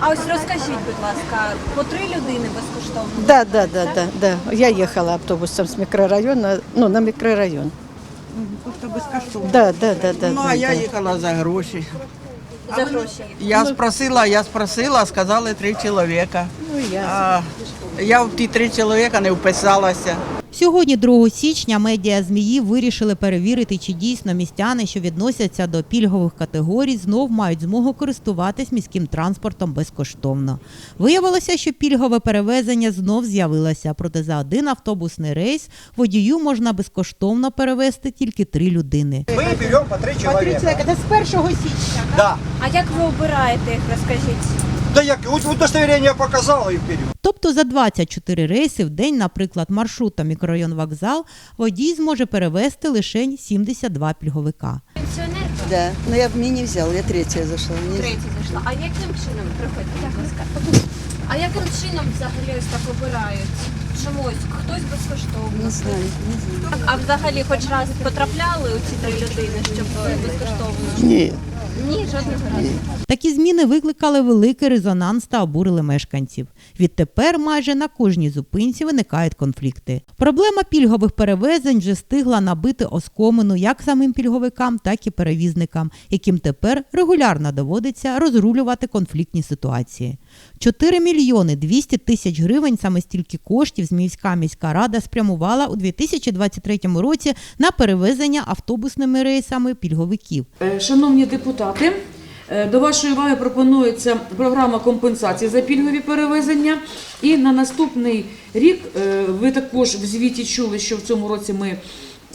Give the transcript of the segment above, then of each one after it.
А ось розкажіть, будь ласка, по три людини безкоштовно? Да, да, да, да, да. Я ехала автобусом с микрорайона, ну, на микрорайон. Тобто безкоштовно. Да, да, да, да. Ну, да, а я да. їхала за гроші. За гроші. Я спросила, я спросила, сказали три чоловіка. Ну, я. А я в ті три чоловіка не вписалася. Сьогодні, 2 січня, медіа змії вирішили перевірити, чи дійсно містяни, що відносяться до пільгових категорій, знов мають змогу користуватись міським транспортом безкоштовно. Виявилося, що пільгове перевезення знов з'явилося, проте за один автобусний рейс водію можна безкоштовно перевезти тільки три людини. Мы берем по три человека. Це з 1 січня. Да. А як ви обираєте їх, розкажіть? Да я у- удостоверение показал и вперед. Тобто за 24 рейси в день, наприклад, маршрутом мікрорайон вокзал, водій зможе перевезти лише 72 пільговика. Пенсіонер Да, но я в мини взял, я третья зашла. Мне- третій зайшла. А яким чином приходять? Будь ласка. А яким чином взагалі ось так обирають? Чомусь хтось безкоштовно. Не знаю, не знаю. А взагалі хоч раз потрапляли у ці три людини, щоб безкоштовно? Ні. Ні. Такі зміни викликали великий резонанс та обурили мешканців. Відтепер майже на кожній зупинці виникають конфлікти. Проблема пільгових перевезень вже встигла набити оскомину як самим пільговикам, так і перевізникам, яким тепер регулярно доводиться розрулювати конфліктні ситуації. 4 мільйони 200 тисяч гривень саме стільки коштів Зміївська міська рада спрямувала у 2023 році на перевезення автобусними рейсами пільговиків. Е, Шановні депутати, до вашої уваги пропонується програма компенсації за пільгові перевезення. І на наступний рік е, ви також в звіті чули, що в цьому році ми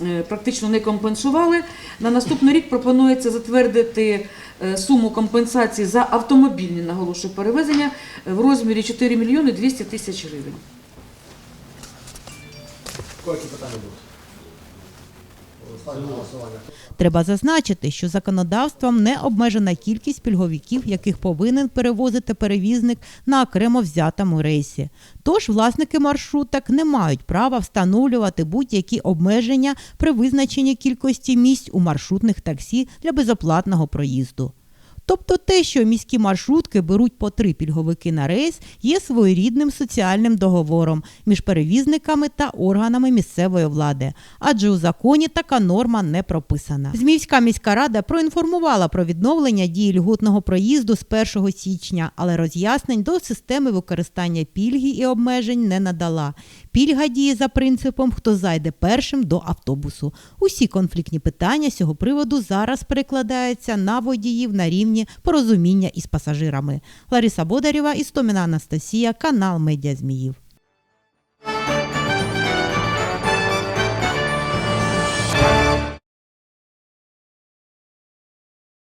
е, практично не компенсували. На наступний рік пропонується затвердити е, суму компенсації за автомобільні наголошую перевезення е, в розмірі 4 мільйони 200 тисяч гривень. Треба зазначити, що законодавством не обмежена кількість пільговиків, яких повинен перевозити перевізник на окремо взятому рейсі. Тож власники маршруток не мають права встановлювати будь-які обмеження при визначенні кількості місць у маршрутних таксі для безоплатного проїзду. Тобто те, що міські маршрутки беруть по три пільговики на рейс, є своєрідним соціальним договором між перевізниками та органами місцевої влади, адже у законі така норма не прописана. Зміївська міська рада проінформувала про відновлення дії льготного проїзду з 1 січня, але роз'яснень до системи використання пільги і обмежень не надала. Пільга діє за принципом, хто зайде першим до автобусу. Усі конфліктні питання з цього приводу зараз перекладаються на водіїв на рівні порозуміння із пасажирами. Лариса Бодарєва, Істоміна Анастасія, канал Медіа Зміїв.